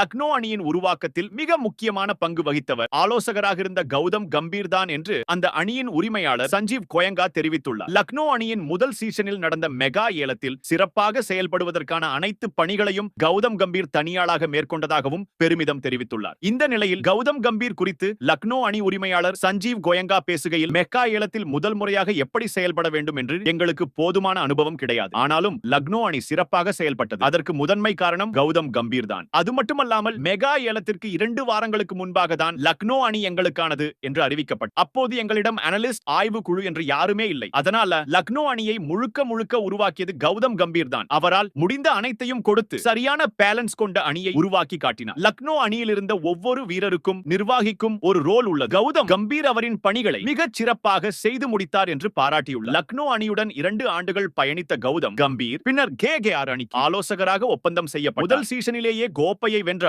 லக்னோ அணியின் உருவாக்கத்தில் மிக முக்கியமான பங்கு வகித்தவர். ஆலோசகராக இருந்த கௌதம் கம்பீர் தான் என்று அந்த அணியின் உரிமையாளர் சஞ்சீவ் கோயங்கா தெரிவித்துள்ளார். லக்னோ அணியின் முதல் சீசனில் நடந்த மெகா ஏலத்தில் சிறப்பாக செயல்படுவதற்கான அனைத்து பணிகளையும் கௌதம் கம்பீர் தனியாளாக மேற்கொண்டதாகவும் பெருமிதம் தெரிவித்துள்ளார். இந்த நிலையில் கௌதம் கம்பீர் குறித்து லக்னோ அணி உரிமையாளர் சஞ்சீவ் கோயங்கா பேசுகையில் மெக்கா ஏலத்தில் முதல் முறையாக எப்படி செயல்பட வேண்டும் என்று எங்களுக்கு போதுமான அனுபவம் கிடையாது. ஆனாலும் லக்னோ அணி சிறப்பாக செயல்பட்டது. அதற்கு முதன்மை காரணம் கௌதம் கம்பீர் தான் அது மட்டுமல்ல மட்டுமல்லாமல் மெகா ஏலத்திற்கு இரண்டு வாரங்களுக்கு முன்பாக தான் லக்னோ அணி எங்களுக்கானது என்று அறிவிக்கப்பட்டது. அப்போது எங்களிடம் அனலிஸ்ட் ஆய்வு குழு என்று யாருமே இல்லை. அதனால லக்னோ அணியை முழுக்க முழுக்க உருவாக்கியது கௌதம் கம்பீர் தான் அவரால் முடிந்த அனைத்தையும் கொடுத்து சரியான பேலன்ஸ் கொண்ட அணியை உருவாக்கி காட்டினார். லக்னோ அணியில் இருந்த ஒவ்வொரு வீரருக்கும் நிர்வாகிக்கும் ஒரு ரோல் உள்ளது. கௌதம் கம்பீர் அவரின் பணிகளை மிகச் சிறப்பாக செய்து முடித்தார் என்று பாராட்டியுள்ளார். லக்னோ அணியுடன் இரண்டு ஆண்டுகள் பயணித்த கௌதம் கம்பீர் பின்னர் கே கே ஆர் அணி ஆலோசகராக ஒப்பந்தம் செய்ய முதல் சீசனிலேயே கோப்பையை வென்ற